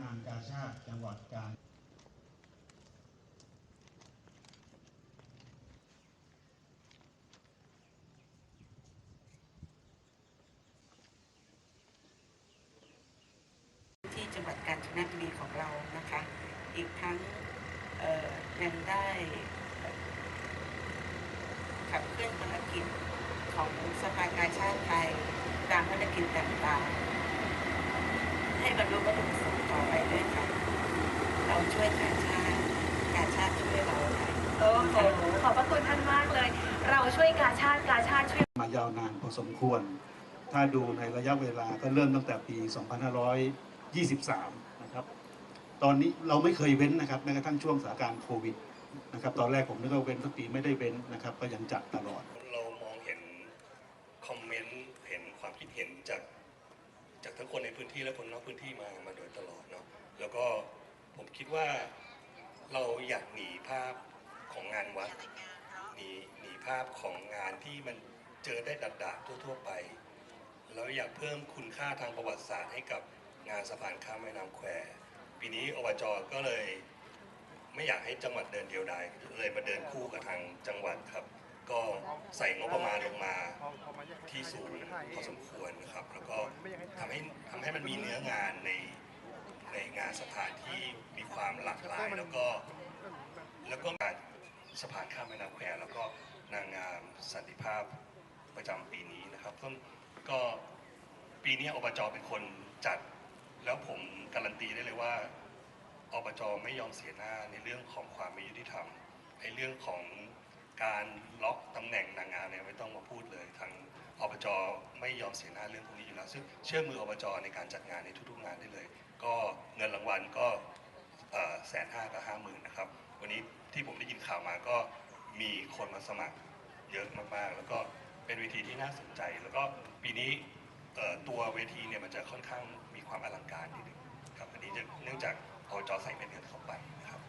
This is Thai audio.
งานกาชาติจังหวัดกาญที่จังหวัดกาญจนบุรีของเรานะคะ อีกทั้งยังได้ขับเคลื่อนภารกิจของสภากาชาติไทยตามภารกิจต่างๆ ให้บรรลุวัตถุประสงค์ต่อไปด้วยค่ะ เรา ช่วยกาชาติกาชาติช่วยเราค่ะโอ้โหขอบพระคุณท่านมากเลย เราช่วยกาชาติกาชาติช่วย มายาวนานพอสมควร ถ้าดูในระยะเวลาก็เริ่มตั้งแต่ปี 2523 นะครับ ตอนนี้เราไม่เคยเว้นนะครับแม้กระทั่งช่วงสถานการณ์โควิดนะครับ ตอนแรกผมนึกว่าเว้นสักปีไม่ได้เว้นนะครับ ก็ยังจัดตลอด เรามองเห็นคอมเมนต์เห็นความคิดเห็นจากจากทั้งคนในพื้นที่และคนนอกพื้นที่มามาโดยตลอดเนาะแล้วก็ ผมคิดว่าเราอยากหนีภาพของงานวัดหนีหนีภาพของงานที่มันเจอได้ดัดๆทั่ว ๆ ไป แล้วอยากเพิ่มคุณค่าทางประวัติศาสตร์ให้กับงานสะพานข้ามแม่น้ำแควปีนี้อบจก็เลย ไม่อยากให้จังหวัดเดินเดียวดายเลยมาเดินคู่กับทางจังหวัดครับ ก็ใส่งบประมาณลงมาที่สูงพอสมควรนะครับ แล้วก็ทำให้ทำให้มันมีเนื้องานใน ในงานสถานที่มีความหลากหลายแล้วก็แล้วก็งานสะพานข้ามแม่น้ำแควแล้วก็นางงามสันติภาพประจำปีนี้นะครับซึ่งก็ปีนี้อบจเป็นคนจัด แล้วผมการันตีได้เลยว่าอบจไม่ยอมเสียหน้าในเรื่องของความไม่ยุติธรรมในเรื่องของการล็อกตำแหน่งนางงามเนี่ยไม่ต้องมาพูดเลยทางอบจไม่ยอมเสียหน้าเรื่องพวกนี้อยู่แล้วซึ่งเชื่อมืออบจในการจัดงานในทุกๆงานได้เลย ก็เงินรางวัลก็แสนห้ากับห้าหมื่นนะครับ วันนี้ที่ผมได้ยินข่าวมาก็มีคนมาสมัครเยอะมากๆ แล้วก็เป็นเวทีที่น่าสนใจ แล้วก็ปีนี้ตัวเวทีเนี่ยมันจะค่อนข้างมีความอลังการนิดนึงครับอันนี้จะเนื่องจากเอาจอใส่เม็ดเงินเข้าไปนะครับ